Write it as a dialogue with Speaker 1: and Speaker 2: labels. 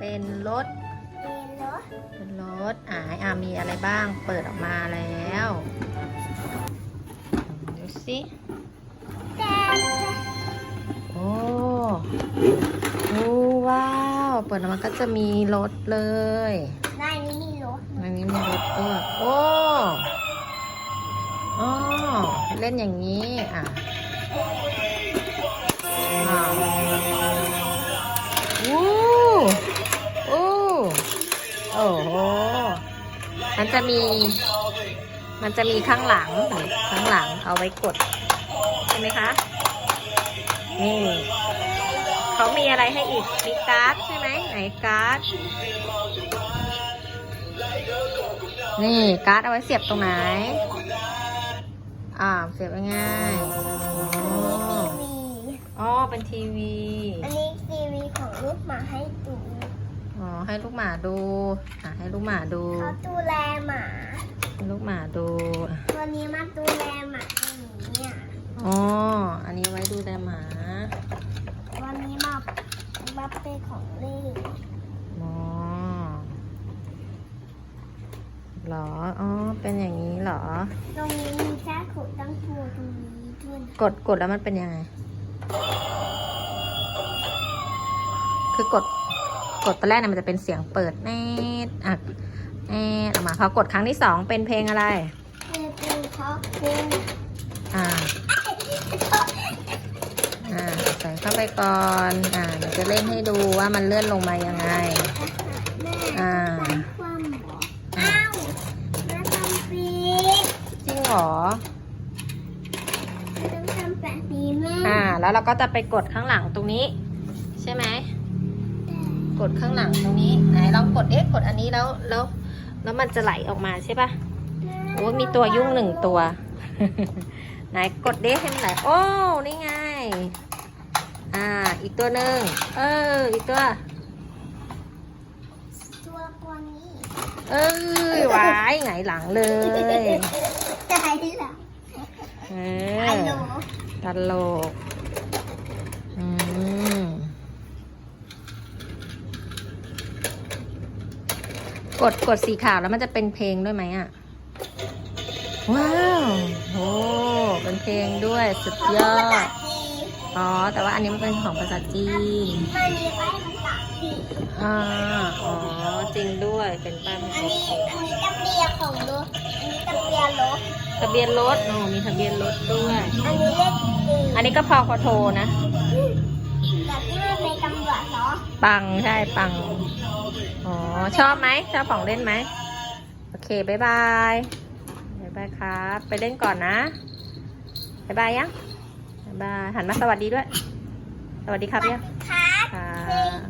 Speaker 1: เป็นรถ
Speaker 2: เป็นรถ
Speaker 1: เป็นรถอ่าอ่ามีอะไรบ้าง เปิดออกมาแล้วดูสิ
Speaker 2: แต่
Speaker 1: โอ้โอ้ว้าว เปิดออกมาก็จะมีรถเลย
Speaker 2: ในนี้มีรถ
Speaker 1: อันนี้มีรถด้วยโอ้อ๋อเล่นอย่างนี้อะ โอ้โห มันจะมี มันจะมีข้างหลังนี่ข้างหลังเอาไว้กด ใช่ไหมคะ นี่ เขามีอะไรให้อีก มีการ์ดใช่ไหมไหนการ์ด นี่การ์ดเอาไว้เสียบตรงไหน อ่า เสียบง่ายๆอ๋อ
Speaker 2: ทีวี
Speaker 1: อ๋อ เป็นทีวี
Speaker 2: อันนี้ทีวีของลูกหมาให้ดู
Speaker 1: อ๋อให้ลูกหมาดูอะให้ลูกหมาดู
Speaker 2: เขาดูแลหมา
Speaker 1: ให้ลูกหมาดูอะ
Speaker 2: ตัวนี้มาดูแลหมาอย่างนี้อะ
Speaker 1: อ๋ออันนี้ไว้ดูแลหมา
Speaker 2: วันนี้มามาเป็นของเล่น
Speaker 1: อ๋อเหรออ๋อเป็นอย่างนี้เหรอ
Speaker 2: ตรงนี้มีแค่ขดตั้งตัวตรงนี้ด้วยนะ
Speaker 1: กดกดแล้วมันเป็นยังไง คือกด กดตอนแรกเนี่ยมันจะเป็นเสียงเปิดแน่อะแน่ออกมาพอกดครั้งที่สองเป็นเพลงอะไร
Speaker 2: คือเป็นเพราะเป็น
Speaker 1: อ่า อ่า ใส่เข้าไปก่อน อ่าเดี๋ยวจะเล่นให้ดูว่ามันเลื่อนลงมายังไง
Speaker 2: แม่
Speaker 1: อ่า
Speaker 2: ตั้งความหมออ้าวแม่ทำปีก
Speaker 1: จริงเหรอ
Speaker 2: ต้องทำแบบนี้แม่
Speaker 1: อ่า แล้วเราก็จะไปกดข้างหลังตรงนี้ ใช่ไหม กดข้างหลังตรงนี้ไหนลองกดเอ๊ะกดอันนี้แล้วแล้วแล้วมันจะไหลออกมาใช่ปะโอ้มีตัวยุ่งหนึ่งตัว ไหนกดเด้ให้มันไหลโอ้นี่ไง อ่า อีกตัวหนึ่งเออ อีกตัว
Speaker 2: ตัวตัวนี้
Speaker 1: เอ้ยวายไงหลังเลย
Speaker 2: ใจเหรอ
Speaker 1: เอ
Speaker 2: ฮัล
Speaker 1: อ
Speaker 2: โหล
Speaker 1: ตลกอืม กดกดสีขาวแล้วมันจะเป็นเพลงด้วยไหมอะ ว้าวโอ้เป็นเพลงด้วยสุดยอ
Speaker 2: ภาษา
Speaker 1: ด
Speaker 2: จีน
Speaker 1: อ๋อ แต่ว่าอันนี้มันเป็นของภาษาจีน
Speaker 2: มันมีป้ายภาษาจีน
Speaker 1: อ่าอ๋อ จริงด้วย เป็นป้ายภา
Speaker 2: อัน
Speaker 1: ษา
Speaker 2: นี้
Speaker 1: จีน
Speaker 2: อันนี้ทะเบียนของรถ อันนี้ทะเบียนรถ
Speaker 1: ทะเบียนรถอ๋อมีทะเบียนรถด้วย
Speaker 2: อันนี้เลขจีน
Speaker 1: อันนี้ก็พอคอโทนะ
Speaker 2: แบบที่มันเป็นตำรวจเนาะ
Speaker 1: ปังใช่ปัง อ๋อ ชอบไหมชอบของเล่นไหม โอเคบายบายบายบายครับ ไปเล่นก่อนนะบายบายยังบายบายหันมาสวัสดีด้วย สวัสดีครับยัง
Speaker 2: ครับ
Speaker 1: ค่ะ